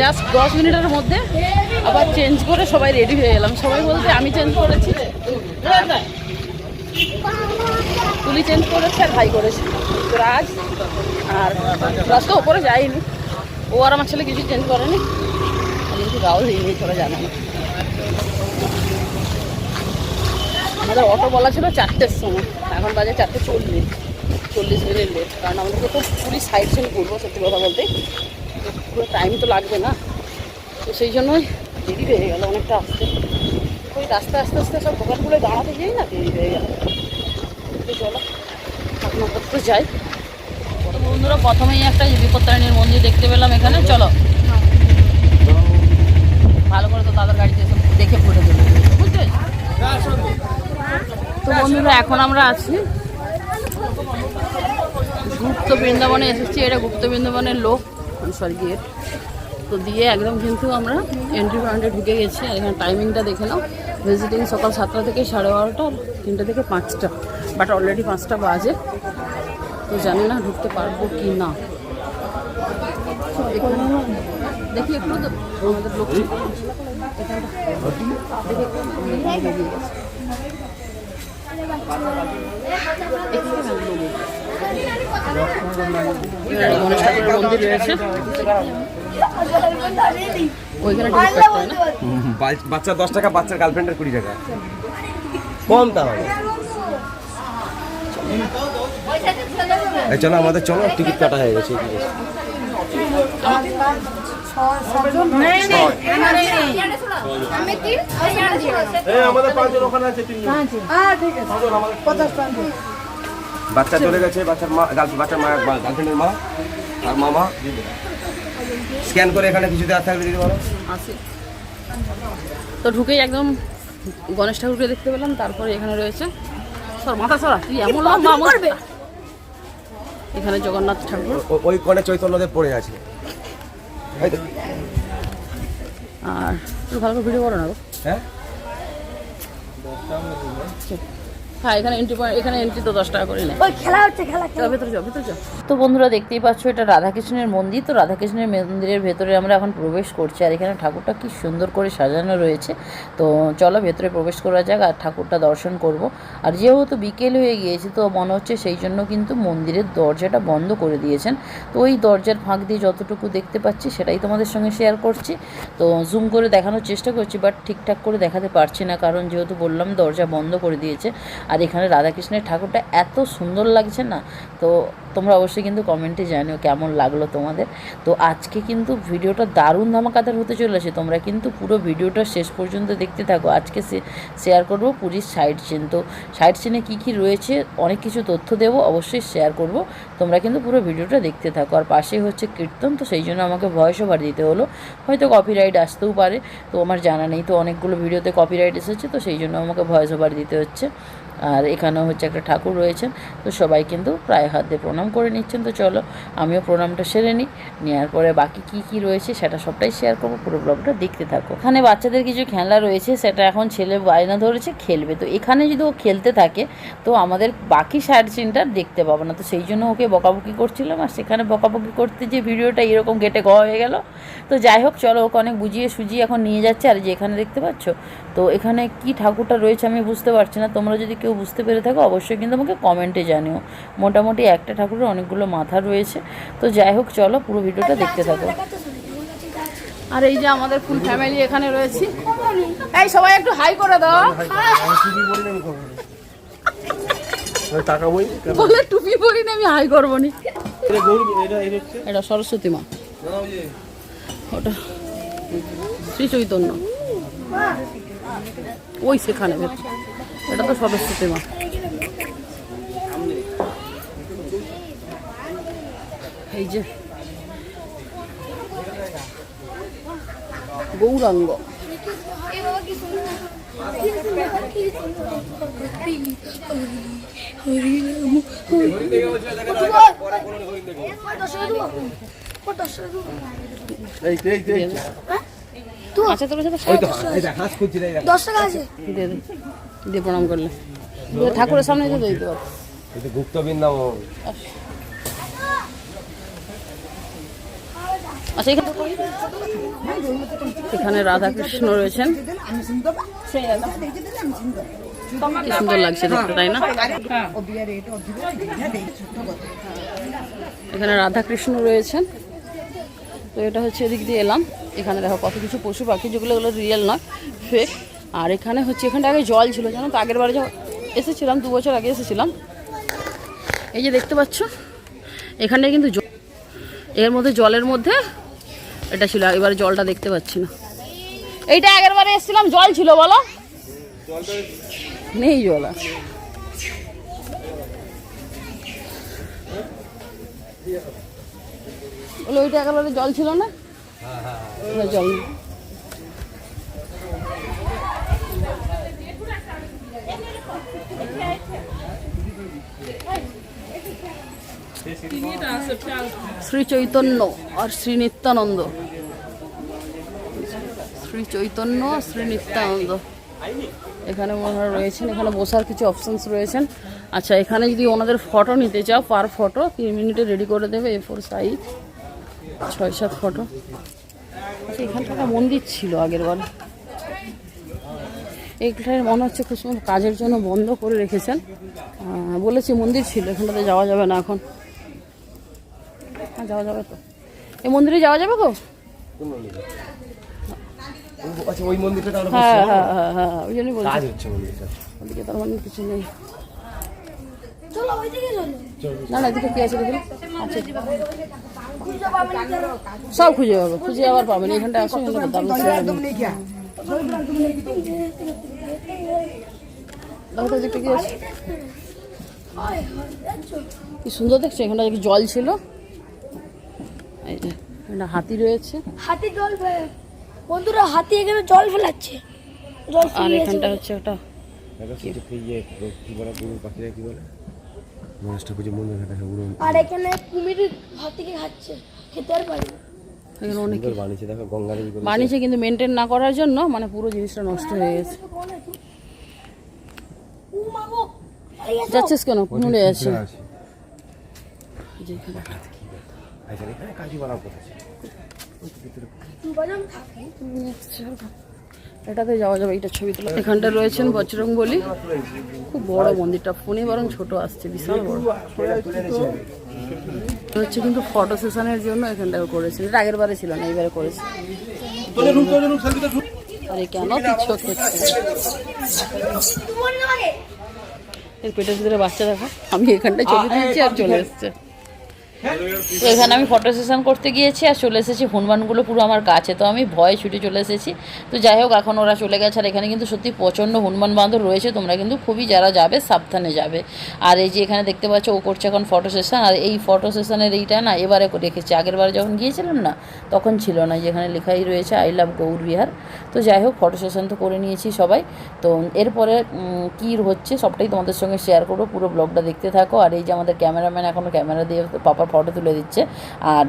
Just দশ মিনিটের মধ্যে আবার চেঞ্জ করে সবাই রেডি হয়ে গেলাম সবাই বলতে আমি চেঞ্জ করেছি। তুলি চেঞ্জ করেছে আর ভাই করেছে। রাজ আর রাজ তো ওপরে যায়নি। ও আর আমার ছেলে কিছু চেঞ্জ করেনি। কিন্তু গাও হয়নি তোরা জানো না। আমাদের অটো বলা ছিল চারটের সময়। এখন বাজে চারটে চল্লিশ। চল্লিশ মিনিট লেট কারণ আমাদেরকে তো পুলিশ সাইড সিন করব সত্যি কথা বলতে। পুরো টাইম তো লাগবে না। তো সেই জন্যই দেরি হয়ে গেল, অনেকটা আসতে। ওই রাস্তায় আস্তে আস্তে সব দোকানগুলো দাঁড়াতে যাই না দেরি হয়ে গেল। চলো আপনার তো যাই। বন্ধুরা, প্রথমেই একটা বিপত্তারিণীর মন্দির দেখতে পেলাম এখানে। চলো। ভালো করে তো তাদের গাড়িতে এসে দেখে পড়ে দেবে বুঝতে তো বন্ধুরা, এখন আমরা আছি গুপ্ত বৃন্দাবনে। এসেছি এটা গুপ্ত বৃন্দাবনের লোক। সরি গেট তো দিয়ে একদম কিন্তু আমরা এন্ট্রি পয়েন্টে ঢুকে গেছি আর এখানে টাইমিংটা দেখে নাও। ভিজিটিং সকাল সাতটা থেকে সাড়ে বারোটা তিনটে থেকে পাঁচটা বাট অলরেডি পাঁচটা বাজে। তো জানি না ঢুকতে পারব কি না। দেখি একটু আমাদের লোক দেখি একটু এগিয়ে গেছে। এখানে বাচ্চা দশ টাকা, বাচ্চার গার্লফ্রেন্ডের কুড়ি টাকা। কম তাহলে। চলো, আমাদের চলো, টিকিট কাটা হয়ে গেছে। আমাদের পাঁচজন ওখানে আছে বাচ্চা চলে গেছে বাচ্চার মা বাচ্চার মা গার্লফ্রেন্ডের মা আর মামা স্ক্যান করে এখানে কিছু থাকলে দিতে পারো আসি তো ঢুকেই একদম গণেশ ঠাকুরকে দেখতে পেলাম তারপরে এখানে রয়েছে। সর মাথা সরা তুই এমন লম্বা এখানে জগন্নাথ ঠাকুর। ওই কোণে চৈতন্যদেব পড়ে আছে। আর ভালো করে ভিডিও করো না হ্যাঁ? হ্যাঁ এখানে এন্ট্রি এখানে এন্ট্রি তো দশ টাকা করে নেয়। ওই খেলা হচ্ছে খেলা চল ভেতরে যাও ভেতরে যাও। তো বন্ধুরা দেখতেই পাচ্ছ এটা রাধাকৃষ্ণের মন্দির। তো রাধাকৃষ্ণের মন্দিরের ভেতরে আমরা এখন প্রবেশ করছি আর এখানে ঠাকুরটা কি সুন্দর করে সাজানো রয়েছে। তো চলো ভেতরে প্রবেশ করা যাক আর ঠাকুরটা দর্শন করব। আর যেহেতু বিকেল হয়ে গিয়েছে তো মনে হচ্ছে সেই জন্য কিন্তু মন্দিরের দরজাটা বন্ধ করে দিয়েছেন। তো ওই দরজার ফাঁক দিয়ে যতটুকু দেখতে পাচ্ছি সেটাই তোমাদের সঙ্গে শেয়ার করছি। তো জুম করে দেখানোর চেষ্টা করছি বাট ঠিকঠাক করে দেখাতে পারছি না কারণ যেহেতু বললাম দরজা বন্ধ করে দিয়েছে। আর এখানে রাধাকৃষ্ণের ঠাকুরটা এত সুন্দর লাগছে না, তো তোমরা অবশ্যই কিন্তু কমেন্টে জানিও কেমন লাগল তোমাদের। তো আজকে কিন্তু ভিডিওটা দারুণ ধামাকাদার হতে চলেছে, তোমরা কিন্তু পুরো ভিডিওটা শেষ পর্যন্ত দেখতে থাকো। আজকে শেয়ার করব পুরীর সাইড সিন তো সাইড সিনে কী কী রয়েছে, অনেক কিছু তথ্য দেবো, অবশ্যই শেয়ার করব। তোমরা কিন্তু পুরো ভিডিওটা দেখতে থাকো। আর পাশেই হচ্ছে কীর্তন, তো সেই জন্য আমাকে ভয়েস ওভার দিতে হলো। হয়তো কপিরাইট আসতেও পারে, তো আমার জানা নেই। তো অনেকগুলো ভিডিওতে কপিরাইট এসেছে, তো সেই জন্য আমাকে ভয়েস ওভার দিতে হচ্ছে। আর এখানেও হচ্ছে একটা ঠাকুর রয়েছেন, তো সবাই কিন্তু প্রায় হাত দিয়ে প্রণাম করে নিচ্ছেন। তো চলো, আমিও প্রণামটা সেরে নিই নেওয়ার পরে বাকি কি কি রয়েছে সেটা সবটাই শেয়ার করব, পুরো ব্লগটা দেখতে থাকো। এখানে বাচ্চাদের কিছু খেলনা রয়েছে, সেটা এখন ছেলে বায়না ধরেছে, খেলবে। তো এখানে যদি ও খেলতে থাকে, তো আমাদের বাকি সাইড সিনটা দেখতে পাবো না। তো সেই জন্য ওকে বকাবকি করছিলাম, আর সেখানে বকাবকি করতে যে ভিডিওটা এরকম গেটে গ হয়ে গেল। তো যাই হোক, চলো ওকে অনেক বুঝিয়ে সুজিয়ে এখন নিয়ে যাচ্ছে। আর যে এখানে দেখতে পাচ্ছ তো এখানে কি ঠাকুরটা রয়েছে আমি বুঝতে পারছি না। তোমরা যদি কেউ বুঝতে পেরে থাকো অবশ্যই কিন্তু আমাকে কমেন্টে জানিও। মোটামুটি একটা ঠাকুরের অনেকগুলো মাথা রয়েছে। তো যাই হোক চলো পুরো ভিডিওটা দেখতে থাকো। আর এই যে আমাদের ফুল ফ্যামিলি এখানে রয়েছি। এই সবাই একটু হাই করে দাও। বলে টুপি পরি না আমি হাই করব নি। এটা সরস্বতী মা। ওটা। শ্রী চৈতন্য। ওই সেখানে এটা তো সরস্বতী মা। এই যে। গৌরাঙ্গ। এই এই এই। আচ্ছা তোর সাথে দশ টাকা আছে? দে প্রণাম করলে। ঠাকুরের সামনে তো দিতে পারো। গুপ্ত বৃন্দাবন। আচ্ছা এখানে এখানে রাধাকৃষ্ণ রয়েছেন। কি সুন্দর লাগছে দেখতে তাই না? এখানে রাধাকৃষ্ণ রয়েছেন। তো এটা হচ্ছে এদিক দিয়ে এলাম। এখানে দেখো কত কিছু পশু পাখি, যেগুলো এগুলো রিয়েল নয় ফেক আর এখানে হচ্ছে, এখানটা আগে জল ছিল, জানো তো? আগের বারে এসেছিলাম, দু বছর আগে এসেছিলাম। এই যে দেখতে পাচ্ছ, এখানে কিন্তু এর মধ্যে জলের মধ্যে এটা ছিল এবারে জলটা দেখতে পাচ্ছি না। এইটা আগের বারে এসেছিলাম, জল ছিল, বলো? নেই জল আর। ওইটা একেবারে জল ছিল না? জল। শ্রী চৈতন্য আর শ্রী নিত্যানন্দ শ্রী চৈতন্য শ্রী নিত্যানন্দ এখানে ওনারা রয়েছেন, এখানে বসার কিছু অপশনস রয়েছেন। আচ্ছা এখানে যদি ওনাদের ফটো নিতে চাও পার ফটো তিন মিনিটে রেডি করে দেবে এ ফোর সাইজ ছয় সাত ফটো। আচ্ছা এখানটা একটা মন্দির ছিল আগের বার এইখানে মনে হচ্ছে খুব সময় কাজের জন্য বন্ধ করে রেখেছেন। বলেছি মন্দির ছিল এখানটাতে যাওয়া যাবে না এখন। হ্যাঁ যাওয়া যাবে তো। এই মন্দিরে যাওয়া যাবে গো? আচ্ছা ওই মন্দিরটা তাহলে হ্যাঁ হ্যাঁ হ্যাঁ হ্যাঁ ওই জন্যই বলছি। কাজ হচ্ছে মন্দিরটা। ওদিকে তার মানে কিছু নেই। না না এদিকে কি আছে দেখুন আচ্ছা। সব খুঁজে পাবে খুঁজে আবার পাবেন এখানটা আসো। কি সুন্দর দেখছ এখানটা কি জল ছিল। হাতি রয়েছে। হাতি জল বন্ধুরা হাতি এখানে জল ফেলাচ্ছে। আর এখানটা হচ্ছে একটা ইয়ে কি বলে গরু পাখিরা কি বলে? মানুষটা খুঁজে মন্দির ঘাটা উড়ো আর এখানে কুমির হাতিকে খাচ্ছে খেতে আর পারি এখানে অনেক বানিয়েছে দেখো গঙ্গা বানিয়েছে কিন্তু মেনটেন না করার জন্য মানে পুরো জিনিসটা নষ্ট হয়ে গেছে। যাচ্ছিস কেন? মুড়ে আছে। আছে। এখানে। আচ্ছা কাজী কোথায়? থাকে। এটাতে যাওয়া যাবে, এইটা ছবি তোলা। এখানটা রয়েছেন বজরং বলি খুব বড় মন্দিরটা, ফোনে বরং ছোট আসছে, বিশাল বড়। এটা হচ্ছে কিন্তু ফটো সেশনের জন্য এখানটা করেছেন। এটা আগের বারে ছিল না, এইবারে করেছে। কেন করছে? এর পেটের ভিতরে বাচ্চা দেখো। আমি এখানটায় ছবি তুলছি আর চলে এসছে। তো এখানে আমি ফটো সেশন করতে গিয়েছি আর চলে এসেছি, হনুমানগুলো পুরো আমার কাছে তো আমি ভয়ে ছুটে চলে এসেছি। তো যাই হোক, এখন ওরা চলে গেছে আর এখানে কিন্তু সত্যি প্রচণ্ড হনুমান বাঁধর রয়েছে। তোমরা কিন্তু খুবই যারা যাবে, সাবধানে যাবে। আর এই যে এখানে দেখতে পাচ্ছ, ও করছে এখন ফটো সেশন আর এই ফটো সেশনের এইটা না, এবারে রেখেছি। আগের বারে যখন গিয়েছিলাম না, তখন ছিল না। যেখানে লেখাই রয়েছে আই লাভ গৌর বিহার তো যাই হোক ফটো সেশন তো করে নিয়েছি সবাই। তো এরপরে কী হচ্ছে, সবটাই তোমাদের সঙ্গে শেয়ার করব। পুরো ব্লগটা দেখতে থাকো। আর এই যে আমাদের ক্যামেরাম্যান এখনও ক্যামেরা দিয়ে পাপার ফটো তুলে দিচ্ছে। আর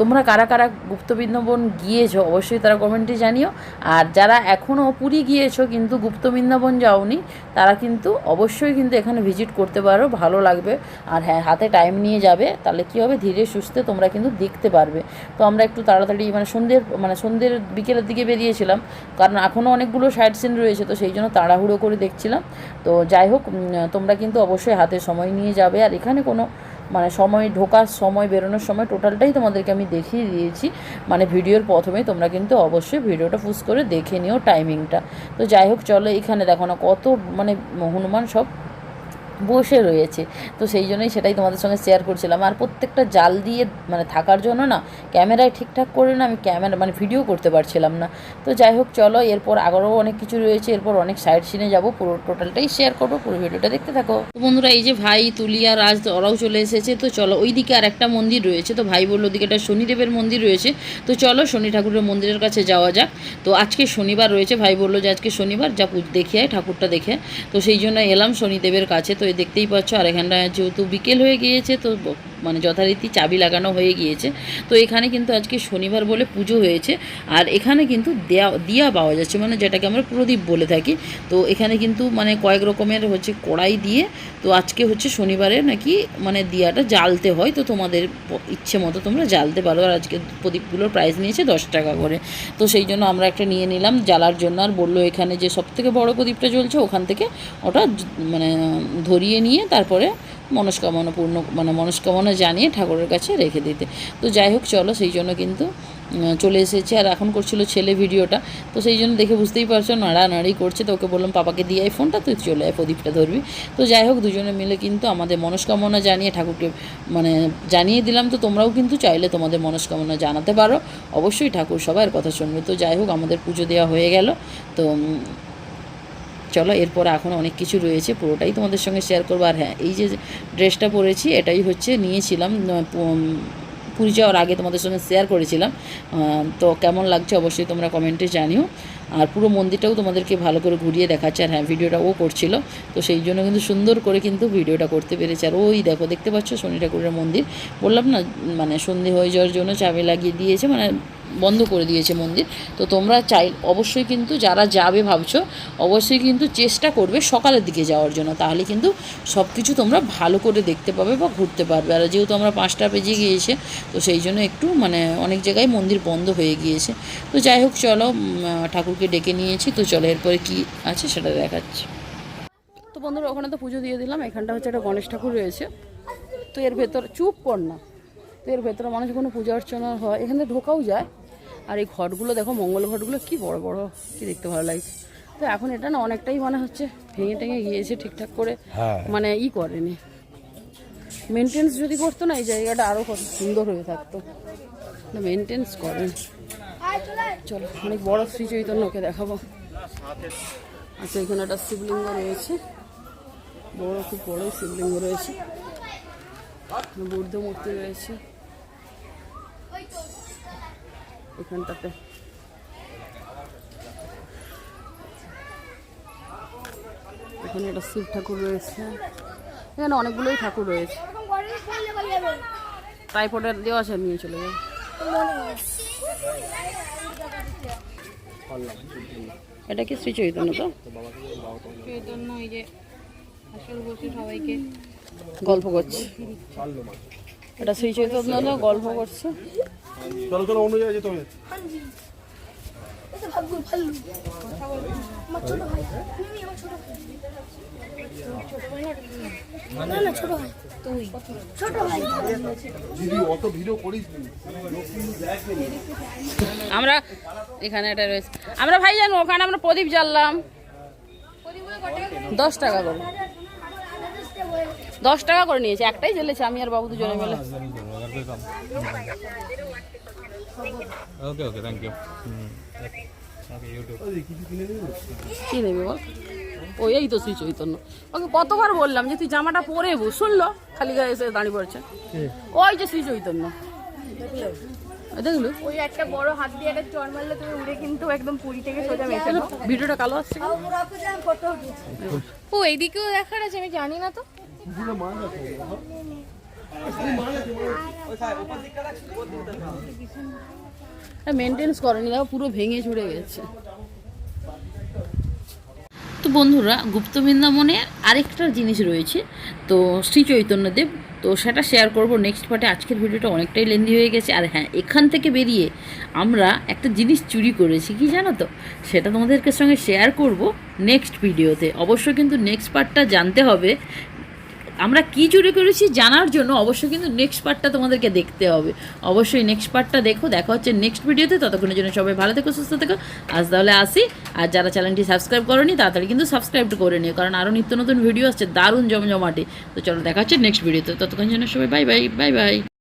তোমরা কারা কারা গুপ্ত বৃন্দাবন গিয়েছো অবশ্যই তারা কমেন্টে জানিও। আর যারা এখনও পুরী গিয়েছো কিন্তু গুপ্ত বৃন্দাবন যাওনি, তারা কিন্তু অবশ্যই কিন্তু এখানে ভিজিট করতে পারো, ভালো লাগবে। আর হ্যাঁ হাতে টাইম নিয়ে যাবে, তাহলে কী হবে? ধীরে সুস্থে তোমরা কিন্তু দেখতে পারবে। তো আমরা একটু তাড়াতাড়ি মানে সন্ধ্যের মানে সন্ধ্যের বিকেলের দিকে বেরিয়েছিলাম, কারণ এখনও অনেকগুলো সাইড সিন রয়েছে, তো সেই জন্য তাড়াহুড়ো করে দেখছিলাম। তো যাই হোক তোমরা কিন্তু অবশ্যই হাতে সময় নিয়ে যাবে। আর এখানে কোনো মানে সময় ঢোকার সময়, বেরোনোর সময় টোটালটাই তোমাদেরকে আমি দেখিয়ে দিয়েছি। মানে ভিডিওর প্রথমে তোমরা কিন্তু অবশ্যই ভিডিওটা ফুস করে দেখে নিও টাইমিংটা তো যাই হোক, চলো এখানে দেখো না কত মানে হনুমান সব বসে রয়েছে। তো সেই জন্যই সেটাই তোমাদের সঙ্গে শেয়ার করছিলাম। আর প্রত্যেকটা জাল দিয়ে মানে থাকার জন্য না ক্যামেরায় ঠিকঠাক করে না আমি ক্যামেরা মানে ভিডিও করতে পারছিলাম না। তো যাই হোক, চলো, এরপর আরও অনেক কিছু রয়েছে। এরপর অনেক সাইড সিনে যাব। পুরো টোটালটাই শেয়ার করব, পুরো ভিডিওটা দেখতে থাকো। তো বন্ধুরা, এই যে ভাই, তুলিয়া, রাজ, ওরাও চলে এসেছে। তো চলো, ওইদিকে আর একটা মন্দির রয়েছে। তো ভাই বলল, ওদিকে একটা শনিদেবের মন্দির রয়েছে। তো চলো, শনি ঠাকুরের মন্দিরের কাছে যাওয়া যাক। তো আজকে শনিবার রয়েছে। ভাই বলল যে, আজকে শনিবার, যা দেখে ঠাকুরটা দেখে তো সেই জন্য এলাম শনিদেবের কাছে। তো দেখতেই পাচ্ছ আর এখানটা যেহেতু বিকেল হয়ে গিয়েছে তো মানে যথারীতি চাবি লাগানো হয়ে গিয়েছে। তো এখানে কিন্তু আজকে শনিবার বলে পুজো হয়েছে। আর এখানে কিন্তু দেয়া, দিয়া পাওয়া যাচ্ছে মানে যেটাকে আমরা প্রদীপ বলে থাকি। তো এখানে কিন্তু মানে কয়েক রকমের হচ্ছে কড়াই দিয়ে, তো আজকে হচ্ছে শনিবারে নাকি মানে দিয়াটা জ্বালতে হয়। তো তোমাদের ইচ্ছে মতো তোমরা জ্বালতে পারো। আর আজকে প্রদীপগুলোর প্রাইস নিয়েছে দশ টাকা করে। তো সেই জন্য আমরা একটা নিয়ে নিলাম জ্বালার জন্য। আর বলল এখানে যে সব থেকে বড়ো প্রদীপটা জ্বলছে, ওখান থেকে ওটা মানে ধরিয়ে নিয়ে তারপরে মনস্কামনা পূর্ণ মানে মনস্কামনা জানিয়ে ঠাকুরের কাছে রেখে দিতে। তো যাই হোক, চলো সেই জন্য কিন্তু চলে এসেছে। আর এখন করছিল ছেলে ভিডিওটা, তো সেই জন্য দেখে বুঝতেই পারছ, নাড়ানাড়ি করছে। তো ওকে বললাম, পাপাকে দিয়ে আয় ফোনটা, তুই চলে আয়, প্রদীপটা ধরবি। তো যাই হোক, দুজনে মিলে কিন্তু আমাদের মনস্কামনা জানিয়ে ঠাকুরকে মানে জানিয়ে দিলাম। তো তোমরাও কিন্তু চাইলে তোমাদের মনস্কামনা জানাতে পারো। অবশ্যই ঠাকুর সবার কথা শুনবে। তো যাই হোক, আমাদের পুজো দেওয়া হয়ে গেল। তো চলো, এরপর এখন অনেক কিছু রয়েছে, পুরোটাই তোমাদের সঙ্গে শেয়ার করব। আর হ্যাঁ এই যে ড্রেসটা পরেছি, এটাই হচ্ছে নিয়েছিলাম পুরী যাওয়ার আগে তোমাদের সঙ্গে শেয়ার করেছিলাম। তো কেমন লাগছে অবশ্যই তোমরা কমেন্টে জানিও। আর পুরো মন্দিরটাও তোমাদেরকে ভালো করে ঘুরিয়ে দেখাচ্ছে, আর হ্যাঁ ভিডিওটা ও করছিল। তো সেই জন্য কিন্তু সুন্দর করে কিন্তু ভিডিওটা করতে পেরেছে। আর ওই দেখো, দেখতে পাচ্ছ শনি ঠাকুরের মন্দির। বললাম না মানে সন্ধে হয়ে যাওয়ার জন্য চাবি লাগিয়ে দিয়েছে মানে বন্ধ করে দিয়েছে মন্দির। তো তোমরা চাই, অবশ্যই কিন্তু যারা যাবে ভাবছ, অবশ্যই কিন্তু চেষ্টা করবে সকালের দিকে যাওয়ার জন্য। তাহলে কিন্তু সব কিছু তোমরা ভালো করে দেখতে পাবে বা ঘুরতে পারবে। আর যেহেতু আমরা পাঁচটা বেজে গিয়েছে, তো সেই জন্য একটু মানে অনেক জায়গায় মন্দির বন্ধ হয়ে গিয়েছে। তো যাই হোক, চলো ঠাকুরকে ডেকে নিয়েছি। তো চলো, এরপরে কি আছে সেটা দেখাচ্ছি। তো বন্ধুরা, ওখানে তো পুজো দিয়ে দিলাম। এখানটা হচ্ছে একটা গণেশ ঠাকুর রয়েছে। তো এর ভেতর চুপ কর না। তো এর ভেতরে মানুষ কোনো পূজা অর্চনা হয় এখানে ঢোকাও যায়। আর এই ঘটগুলো দেখো মঙ্গল ঘটগুলো কি বড় বড় কি দেখতে ভালো লাগছে। তো এখন এটা না অনেকটাই মানে হচ্ছে ভেঙে টেঙে গিয়েছে ঠিকঠাক করে মানে ই করেনি। মেনটেন্স যদি করতো না এই জায়গাটা আরও কত সুন্দর হয়ে থাকতো। মেনটেন্স করেন চলো অনেক বড় শ্রী চৈতন্যকে দেখাবো। আচ্ছা এখানে একটা শিবলিঙ্গ রয়েছে। বড় খুব বড় শিবলিঙ্গ রয়েছে। বুদ্ধ মূর্তি রয়েছে। এখানটাতে। এখানে একটা শিব ঠাকুর রয়েছে। এখানে অনেকগুলোই ঠাকুর রয়েছে। ট্রাইপডের দেওয়া আছে নিয়ে চলে যাবে এটা কি শ্রী চৈতন্য তো? চৈতন্য ওই যে আসল বসে সবাইকে গল্প করছে। এটা শ্রী চৈতন্য গল্প করছে। চলো চলো অন্য জায়গায় যেতে হবে। আমরা এখানে এটা রয়েছে। আমরা ভাই জানো ওখানে আমরা প্রদীপ জ্বাললাম। দশ টাকা করে। দশ টাকা করে নিয়েছে একটাই জ্বেলেছে আমি আর বাবু দুজনে মিলে। Okay, okay, thank you. Hmm. Okay, YouTube. কি নেবে বল? ও এই তো শ্রী চৈতন্য ওকে কতবার বললাম যে তুই জামাটা পরে বো শুনলো খালি গায়ে এসে দাঁড়িয়ে পড়ছে। ওই যে শ্রী চৈতন্য ওই দেখল? ওই একটা বড় হাত দিয়ে একটা চড় মারলে তুমি উড়ে কিন্তু একদম পুরী থেকে সোজা মেশানো ভিডিওটা কালো আসছে ও এইদিকেও দেখার আছে আমি জানি না তো। মেনটেন্স করেনি, দেখো পুরো ভেঙে চুড়ে গেছে। তো বন্ধুরা, গুপ্ত বৃন্দাবনে আরেকটা জিনিস রয়েছে, তো শ্রী চৈতন্যদেব, তো সেটা শেয়ার করব নেক্সট পার্টে আজকের ভিডিওটা অনেকটাই লেন্দি হয়ে গেছে, আর হ্যাঁ এখান থেকে বেরিয়ে আমরা একটা জিনিস চুরি করেছি, কি জানো তো? সেটা তোমাদেরকে সঙ্গে শেয়ার করব নেক্সট ভিডিওতে অবশ্যই কিন্তু নেক্সট পার্টটা জানতে হবে আমরা কি চুরি করেছি জানার জন্য অবশ্যই কিন্তু নেক্সট পার্টটা তোমাদেরকে দেখতে হবে। অবশ্যই নেক্সট পার্টটা দেখো, দেখা হচ্ছে নেক্সট ভিডিওতে ততক্ষণের জন্য সবাই ভালো থেকো, সুস্থ থেকো। আজ তাহলে আসি। আর যারা চ্যানেলটি সাবস্ক্রাইব করোনি, তাড়াতাড়ি কিন্তু সাবস্ক্রাইবটা করে নিও, কারণ আরও নিত্য নতুন ভিডিও আসছে, দারুণ জমজমাটে। তো চলো দেখা হচ্ছে নেক্সট ভিডিওতে ততক্ষণের জন্য সবাই বাই বাই বাই বাই